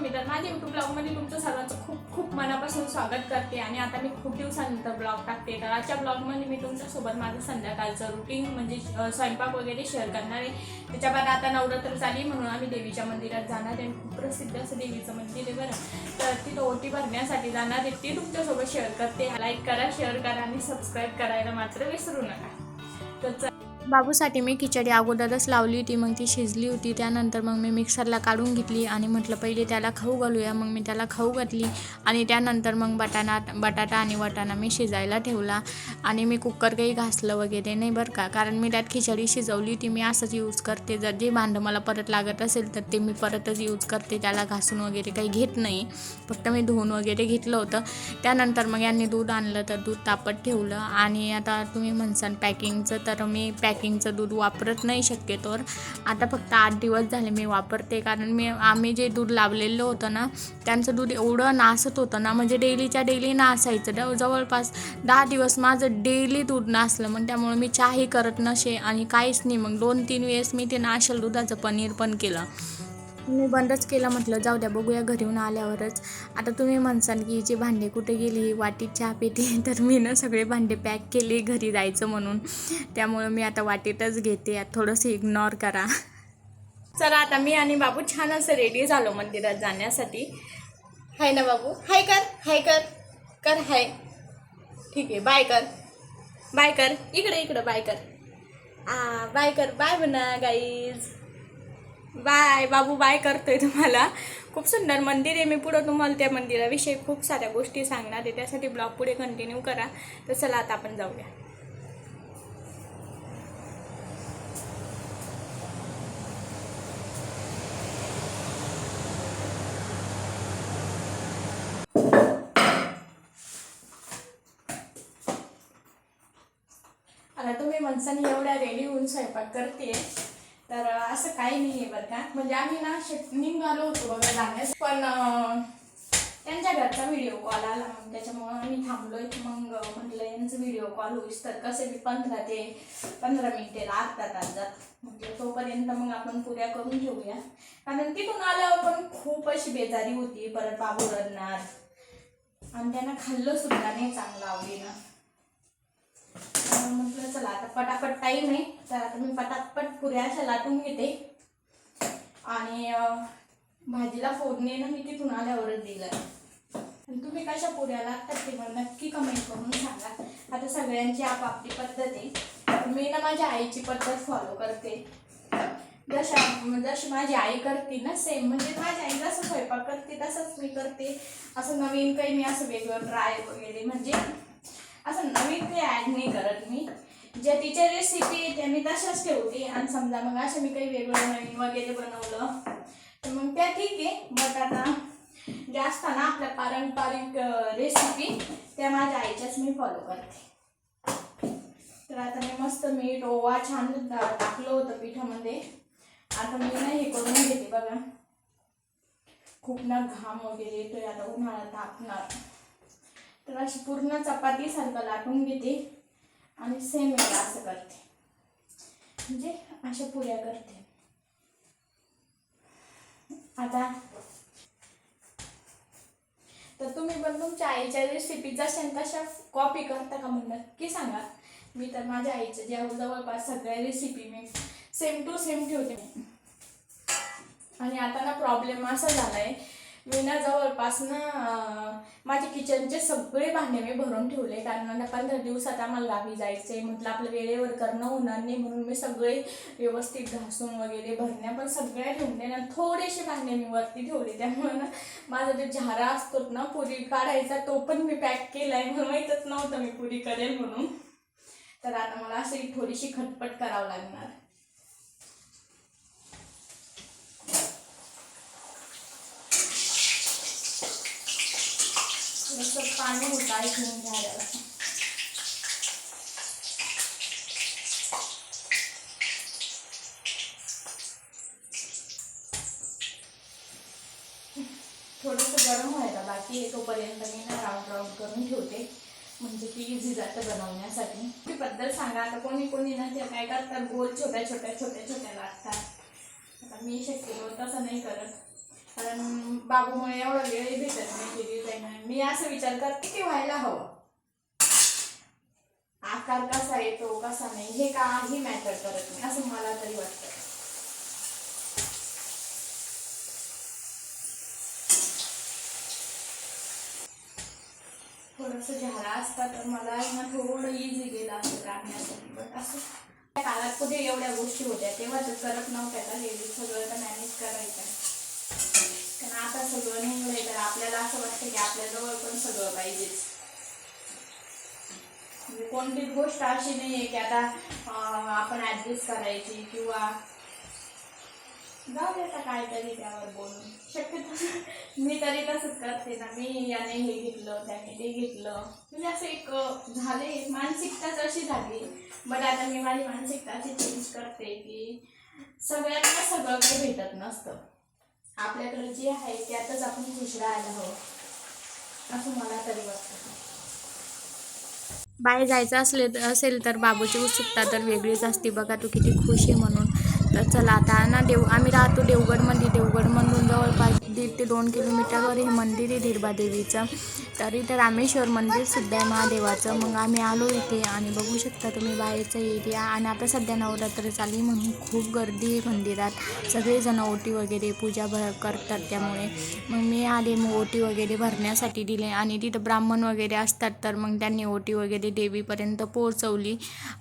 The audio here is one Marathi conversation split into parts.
मी तर माझ्या युट्यूब ब्लॉगमध्ये तुमचं सर्वांचं खूप खूप मनापासून स्वागत करते आणि आता मी खूप दिवसानंतर ब्लॉग टाकते. तर आजच्या ब्लॉगमध्ये मी तुमच्यासोबत माझं संध्याकाळचं रुटीन म्हणजे स्वयंपाक वगैरे शेअर करणार आहे. त्याच्या आता नवरात्र झाली म्हणून आम्ही देवीच्या मंदिरात जाणार आहे खूप प्रसिद्ध असं देवीचं मंदिर आहे बरं. तर तिथं ओटी भरण्यासाठी जाणार आहे. ती तुमच्यासोबत शेअर करते. लाईक करा शेअर करा आणि सबस्क्राईब करायला मात्र विसरू नका. तर बाबूसाठी मी खिचडी अगोदरच लावली होती मग ती शिजली होती. त्यानंतर मग मी मिक्सरला काढून घेतली आणि म्हटलं पहिले त्याला खाऊ घालूया. मग मी त्याला खाऊ घातली आणि त्यानंतर मग बटाणा बटाटा आणि वाटाणा मी शिजायला ठेवला. आणि मी कुकर काही घासलं वगैरे नाही बरं का कारण मी त्यात खिचडी शिजवली होती मी असंच यूज करते. जर जे भांडं मला परत लागत असेल तर ते मी परतच यूज करते. त्याला घासून वगैरे काही घेत नाही. फक्त मी धुवून वगैरे घेतलं होतं. त्यानंतर मग यांनी दूध आणलं तर दूध तापत ठेवलं. आणि आता तुम्ही म्हणसान पॅकिंगचं तर मी पॅक पॅकिंगचं दूध वापरत नाही शक्यतोवर आता फक्त आठ दिवस झाले मी वापरते कारण मी आम्ही जे दूध लावलेलं होतं ना त्यांचं दूध एवढं नासत होतं ना म्हणजे डेलीच्या डेली नासायचं. जवळपास दहा दिवस माझं डेली दूध नासलं मग त्यामुळे मी चहाही करत नसे आणि काहीच नाही. मग दोन तीन वेळेस मी ते नाशल दुधाचं पनीर पण केलं. मी बंदच केलं म्हटलं जाऊ द्या बघूया घरी येऊन आल्यावरच. आता तुम्ही म्हणसाल की हिची भांडे कुठे गेली? वाटीत चहा पिते. तर मी ना सगळे भांडे पॅक केले घरी जायचं म्हणून. त्यामुळं मी आता वाटीतच घेते. थोडंसं इग्नोर करा. चला आता मी आणि बाबू छान असं रेडी झालो मंदिरात जाण्यासाठी. हाय ना बाबू? हाय कर हाय कर. कर हाय. ठीक आहे बाय कर. बाय कर. इकडे इकडं बाय कर. आ बाय कर. बाय म्हणा गाईज बाय बाबू बाय करतोय तुम्हाला. खूप सुंदर मंदिर आहे. मी पुढं तुम्हाला त्या मंदिराविषयी खूप साऱ्या गोष्टी सांगणार आहे. त्यासाठी ब्लॉग पुढे कंटिन्यू करा. तर चला आता आपण जाऊया. आता तुम्ही माणसांनी एवढ्या रेडी होऊन स्वयंपाक करते तर असं काही नाही आहे बरं का. म्हणजे आम्ही ना शेत निघालो होतो बघा जाण्यास पण त्यांच्या घरचा व्हिडिओ कॉल आला. मग त्याच्यामुळं आम्ही थांबलोय. मग म्हटलं यांचं व्हिडिओ कॉल होईस तर कसे बी पंधरा ते पंधरा मिनिटे लागतात तास म्हटलं तोपर्यंत मग आपण पुऱ्या करून घेऊया. कारण तिथून आल्यावर पण खूप अशी बेजारी होती. परत बाबू रडणार आणि त्यांना खाल्लं सुद्धा नाही चांगलं आवडीनं. म्हटलं चला आता पटापट टाईम आहे. तर आता मी पटापट पुऱ्या अशा लाटून घेते. आणि भाजीला फोडणी ना मी तिथून आल्यावरच दिलं आणि तुम्ही कशा पुऱ्या लागतात ते मला नक्की कमेंट करून सांगा. आता सगळ्यांची आपापली पद्धत आहे. मी ना माझ्या आईची पद्धत फॉलो करते. जशा जशी माझी आई करते ना सेम म्हणजे माझी आई जसं स्वयंपाक करते तसंच मी करते. असं नवीन काही मी असं वेगळं ट्राय वगैरे. म्हणजे असं नवीन काही ॲड नाही करत मी. ज्या तिच्या रेसिपी त्या मी तशाच ठेवते. आणि समजा मग असं मी काही वेगळं नवीन वगैरे बनवलं. तर मग त्या ठीक आहे. बट आता जास्त ना आपल्या पारंपरिक रेसिपी त्या माझ्या आईच्याच मी फॉलो करते. तर आता मी मस्त मीठ ओवा छान टाकलं होतं पिठामध्ये. आता मी ना हे करून घेते बघा. खूप ना घाम वगैरे येतोय. आता उन्हाळा तापणार. तर अशी पूर्ण चपाती सारखं लाटून घेते आणि सेम असं करते. म्हणजे अशा पुऱ्या करते. आता तर तुम्ही पण तुमच्या आईच्या रेसिपी जशा तशा कॉपी करता का म्हणून नक्की सांगा. मी तर माझ्या आईच्या ज्या जवळपास सगळ्या रेसिपी मी सेम टू सेम ठेवते. मी आणि आता ना प्रॉब्लेम असा झालाय मी ना जवळपास ना माझे किचनचे सगळे भांडे मी भरून ठेवले. कारण ना पंधरा दिवसात आम्हाला गावी जायचे म्हटलं आपलं वेळेवर करणं होणार नाही म्हणून मी सगळे व्यवस्थित घासून वगैरे भरण्या पण सगळ्या ठेवले ना थोडेसे भांडे मी वरती ठेवले. त्यामुळे ना माझा जो झारा असतो ना पुरी काढायचा तो पण मी पॅक केला आहे म्हणून माहीतच नव्हतं मी पुरी करेल म्हणून. तर आता मला अशी थोडीशी खटपट करावं लागणार. थोडंसं पाणी होतं ऐकून झाल्यावर थोडंसं गरम व्हायला बाकी आहे तोपर्यंत मी ना राऊंड राऊंड करून ठेवते. म्हणजे की इझी जातं बनवण्यासाठी. ती बद्दल सांगा आता कोणी कोणी ना ते काय करतात गोल छोट्या छोट्या छोट्या छोट्या लागतात. आता मी शक्यतो तसं नाही करत. कारण बाबूमुळे एवढा वेळही भेटत नाही केली डिझाईन मी असं विचार करते की व्हायला हवं. आकार कसा येतो कसा नाही हे काही मॅटर करत नाही असं मला तरी वाटतं. थोडंसं झाला असता तर मला ना थोडं इझी गेलं असं काढण्यासाठी बट असं त्या काळात कुठे एवढ्या गोष्टी होत्या तेव्हा तर करत नव्हत्या का? हे सगळं तर मॅनेज करायचं. पण आता सगळं निघलंय तर आपल्याला असं वाटतं की आपल्याजवळ पण सगळं पाहिजेच. म्हणजे कोणतीच गोष्ट अशी नाही आहे की आता आपण ऍडजस्ट करायची किंवा जाऊ देता काय काहीतरी त्यावर बोलून. शक्यतो मी तरी तसंच करते ना. मी याने हे घेतलं त्याने ते घेतलं. म्हणजे असं एक झाले मानसिकताच अशी झाली. बट आता मी माझी मानसिकता अशी चेंज करते की सगळ्यांना सगळं काही भेटत नसतं. आपल्याकडे जे आहे त्यातच आपण खुश राहायला हवं असं मला तरी वाटतं. बाहेर जायचं असले असेल तर बाबूची उत्सुकता तर वेगळीच असते. बघा तू किती खुश आहे म्हणून. तर चला आता ना देव आम्ही राहतो देवगडमध्ये. देवगडमधून जवळपास दीड ते दोन किलोमीटरवर हे मंदिर आहे धीरबा देवीचं. तर इथं रामेश्वर मंदिरसुद्धा आहे महादेवाचं. मग आम्ही आलो इथे आणि बघू शकता तुम्ही बाहेरचा एरिया. आणि आता सध्या नवरात्र चालली म्हणून खूप गर्दी आहे मंदिरात. सगळेजण ओटी वगैरे पूजा भर करतात त्यामुळे. मग मी आले मग ओटी वगैरे भरण्यासाठी दिले. आणि तिथं ब्राह्मण वगैरे असतात तर मग त्यांनी ओटी वगैरे देवीपर्यंत पोहोचवली.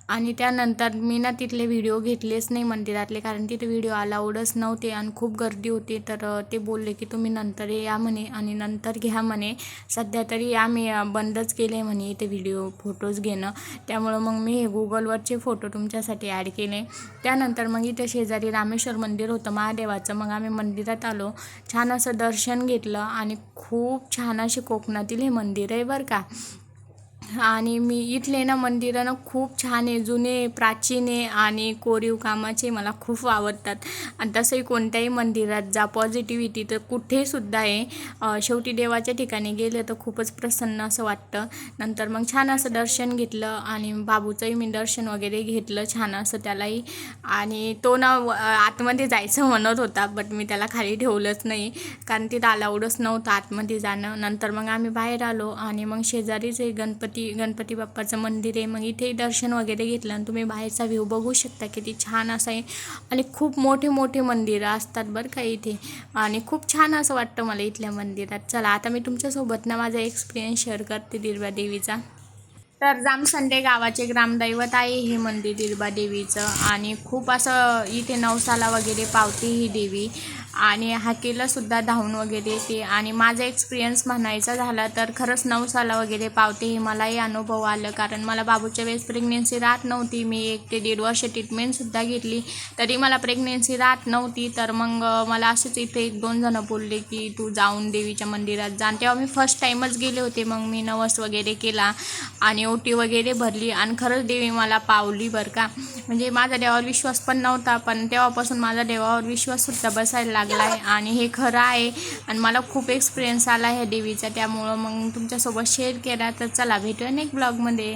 आणि त्यानंतर मी ना तिथले व्हिडिओ घेतलेच नाही मंदिरातले कारण तिथे व्हिडिओ अलाउडच नव्हते आणि खूप गर्दी होती. तर ते बोलले की तुम्ही नंतर या म्हणे आणि नंतर घ्या म्हणे. सध्या तरी आम्ही बंदच केले म्हणे इथे व्हिडिओ फोटोज घेणं. त्यामुळं मग मी हे गुगलवरचे फोटो तुमच्यासाठी ॲड केले. त्यानंतर मग इथे शेजारी रामेश्वर मंदिर होतं महादेवाचं. मग आम्ही मंदिरात आलो. छान असं दर्शन घेतलं आणि खूप छान असे कोकणातील हे मंदिर आहे बरं का. आणि मी इथले ना मंदिरं ना खूप छान आहे जुने प्राचीन आहे आणि कोरीव कामाचे मला खूप आवडतात. आणि तसंही कोणत्याही मंदिरात जा पॉझिटिव्हिटी तर कुठेसुद्धा आहे. शेवटी देवाच्या ठिकाणी गेले तर खूपच प्रसन्न असं वाटतं. नंतर मग छान असं दर्शन घेतलं आणि बाबूचंही मी दर्शन वगैरे घेतलं छान असं त्यालाही. आणि तो ना आतमध्ये जायचं म्हणत होता बट मी त्याला खाली ठेवलंच नाही. कारण तिथं अलाउडच नव्हतं आतमध्ये जाणं. नंतर मग आम्ही बाहेर आलो आणि मग शेजारीच एक गणपती गणपती बाप्पाचं मंदिर आहे. मग इथे दर्शन वगैरे घेतलं आणि तुम्ही बाहेरचा व्ह्यू बघू शकता किती छान असं आहे. आणि खूप मोठे मोठे मंदिरं असतात बरं का इथे. आणि खूप छान असं वाटतं मला इथल्या मंदिरात. चला आता मी तुमच्यासोबत ना माझा एक्सपिरियन्स शेअर करते दिर्बा देवीचा. तर जामसंडे गावाचे ग्रामदैवत आहे हे मंदिर दिर्बा देवीचं. आणि खूप असं इथे नवसाला वगैरे पावते ही देवी. आणि हाकेला सुद्धा धावून वगैरे येते. आणि माझा एक्सपिरियन्स म्हणायचा झाला तर खरंच नवसाला वगैरे पावते हे मलाही अनुभव आलं. कारण मला बाबूच्या वेळेस प्रेग्नेन्सी राहत नव्हती. मी एक ते दीड वर्ष ट्रीटमेंटसुद्धा घेतली. तरी मला प्रेग्नेन्सी राहत नव्हती. तर मग मला असंच इथे एक दोन जणं बोलले की तू जाऊन देवीच्या मंदिरात जा. आणि तेव्हा मी फर्स्ट टाईमच गेले होते. मग मी नवस वगैरे केला आणि ओटी वगैरे भरली. आणि खरंच देवी मला पावली बरं का. म्हणजे माझा देवावर विश्वास पण नव्हता. पण तेव्हापासून माझा देवावर विश्वाससुद्धा बसायला लागला. आहे आणि हे खरं आहे. आणि मला खूप एक्सपिरियन्स आला ह्या देवीचा. त्यामुळं मग तुमच्यासोबत शेअर केला तर चला भेटूया नेक्स्ट ब्लॉगमध्ये